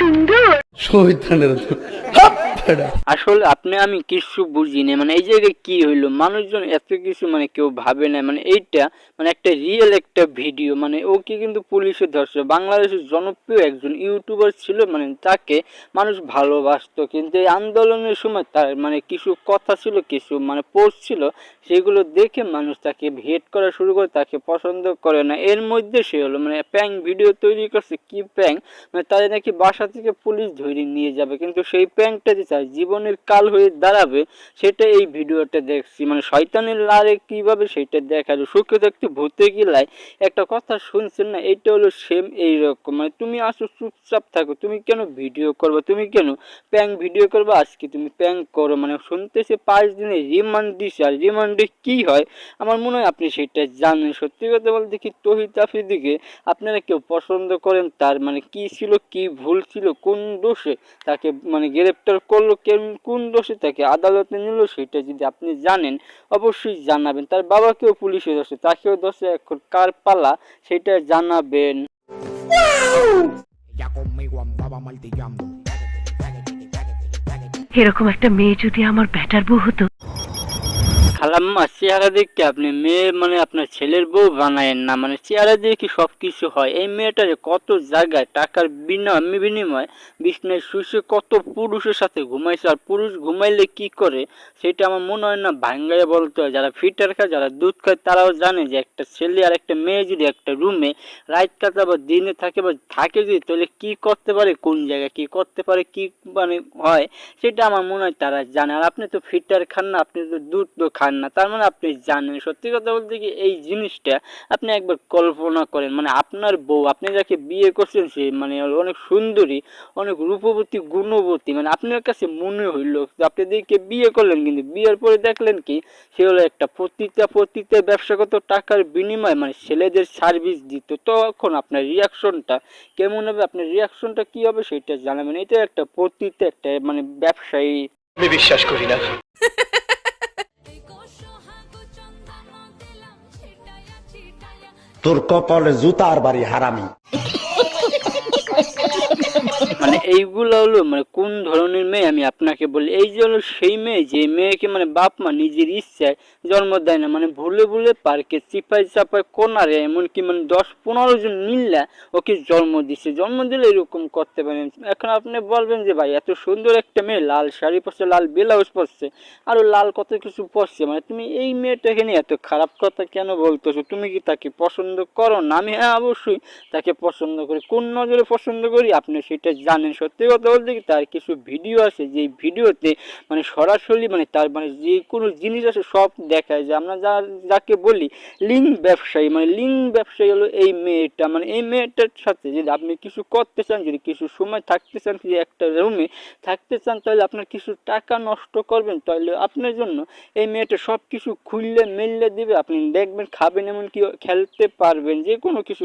সুন্দর। শহীদ খানের আসলে আপনি, আমি কিছু বুঝি না মানে এই জায়গায় কি হইল? মানুষজন এত কিছু মানে কেউ ভাবে না। মানে এইটা মানে একটা রিয়েল একটা ভিডিও মানে ওকে কিন্তু পুলিশে ধরছে। বাংলাদেশের জনপ্রিয় একজন ইউটিউবার ছিল। মানে তাকে মানুষ ভালোবাসতো। কিন্তু এই আন্দোলনের সময় তার মানে কিছু কথা ছিল, কিছু মানে পোস্ট ছিল, সেগুলো দেখে মানুষ তাকে হেট করা শুরু করে, তাকে পছন্দ করে না। এর মধ্যে সে হলো মানে প্যাং ভিডিও তৈরি করছে। কি প্যাং মানে তাদের নাকি বাসা থেকে পুলিশ ধরে নিয়ে যাবে। কিন্তু সেই প্যাংটা যে তার জীবনের কাল হয়ে দাঁড়াবে, সেটা এই ভিডিওটা দেখছি। মানে শয়তানের লারে কীভাবে সেটা দেখা যায় সুখে দেখতে ভূতে গিলায়, একটা কথা শুনছেন না এটা হলো সেম এইরকম। মানে তুমি আসো, চুপচাপ থাকো। তুমি কেন ভিডিও করবে? তুমি কেন প্যাং ভিডিও করবে? আজকে তুমি প্যাং করো। মানে শুনতেছে পাঁচ দিনে রিমান্ড দিছে। আর রিমান্ডে কি হয়? আমার মনে হয় আপনি সেটা জানেন। সত্যি কথা বলতে কি তহিদ আফ্রিদিকে আপনারা কেউ পছন্দ করেন, তার মানে কি ছিল, কি ভুল ছিল, কোন দোষে তাকে মানে গ্রেপ্তার করল কেন দোষে তাকে আদালতে নিল সেটা যদি আপনি জানেন, অবশ্যই জানাবেন তার বাবাকেও পুলিশে দোষে, তাকেও দোষে এখন কার পালা সেটা জানাবেন. এরকম একটা মেয়ে যদি আমার ব্যাটার বউ হতো খালাম্মা, চেহারা দেখে আপনি মেয়ে মানে আপনার ছেলের বউ বানায়েন না মানে চেহারা কি সব কিছু হয়? এই মেয়েটা যে কত জায়গায় টাকার বিনিময় বিনিময় বিছনায় শুষে কত পুরুষের সাথে ঘুমাইছে, আর পুরুষ ঘুমাইলে কি করে? সেটা আমার মনে হয় না ভাঙ্গাইয়া বলতে হয়। যারা ফিটার খায়, যারা দুধ খায়, তারাও জানে যে একটা ছেলে আর একটা মেয়ে যদি একটা রুমে রাত কাটা বা দিনে থাকে বা থাকে যদি, তাহলে কি করতে পারে? কোন জায়গায় কি করতে পারে? কি মানে হয়? সেটা আমার মনে হয় তারা জানে। আর আপনি তো ফিটার খান না, আপনি তো দুধ তো খান না। তার মানে আপনি জানেন সত্যি কথা বলতে কি এই জিনিসটা আপনি একবার কল্পনা করেন। মানে আপনার বউ আপনি যাকে বিয়ে করছেন সে মানে অনেক সুন্দরী অনেক রূপবতী গুণবতী। মানে আপনার কাছে মনে হইল যে আপনি দেখে বিয়ে করলেন কিন্তু বিয়ের পরে দেখলেন কি সে হলো একটা পতিতা পতিতে ব্যবসাগত টাকার বিনিময়ে মানে ছেলেদের সার্ভিস দিত। তখন আপনার রিয়াকশনটা কেমন হবে আপনার রিয়াকশনটা কি হবে সেটা জানাবেন। এটা একটা পতিতে একটা মানে ব্যবসায়ী। আমি বিশ্বাস করি না। তোর কপালে জুতার বাড়ি হারামি। মানে এইগুলো হলো মানে কোন ধরনের মেয়ে আমি আপনাকে বলি? এই যে হলো সেই মেয়ে, যে মেয়েকে মানে বাপ মা নিজের ইচ্ছায় জন্ম দেয় না মানে ভুলে ভুলে পার্কে চিপাই চাপাই কোনারে এমনকি মানে দশ পনেরো জন মিল্লা ওকে জন্ম দিচ্ছে জন্ম দিলে এরকম করতে পারেন এখন আপনি বলবেন যে, ভাই, এত সুন্দর একটা মেয়ে, লাল শাড়ি পরছে, লাল ব্লাউজ পরছে, আরও লাল কত কিছু পরছে? মানে তুমি এই মেয়েটাকে নিয়ে এত খারাপ কথা কেন বলতেছো? তুমি কি তাকে পছন্দ করো না? আমি হ্যাঁ অবশ্যই তাকে পছন্দ করি। কোন নজরে পছন্দ করি? আপনি সেটা জানেন। সত্যি কথা বলতে কি তার কিছু ভিডিও আছে যে ভিডিওতে মানে সরাসরি মানে তার মানে যে কোনো জিনিস আছে সব দেখায়। যে আমরা যা, যাকে বলি লিঙ্ক ব্যবসায়ী মানে লিঙ্ক ব্যবসায়ী হলো এই মেয়েটা। মানে এই মেয়েটার সাথে যদি আপনি কিছু করতে চান, যদি কিছু সময় থাকতে চান, যদি একটা রুমে থাকতে চান, তাহলে আপনার কিছু টাকা নষ্ট করবেন, তাহলে আপনার জন্য এই মেয়েটা সব কিছু খুললে, মেললে দেবে। আপনি দেখবেন, খাবেন, এমনকি খেলতে পারবেন যে কোনো কিছু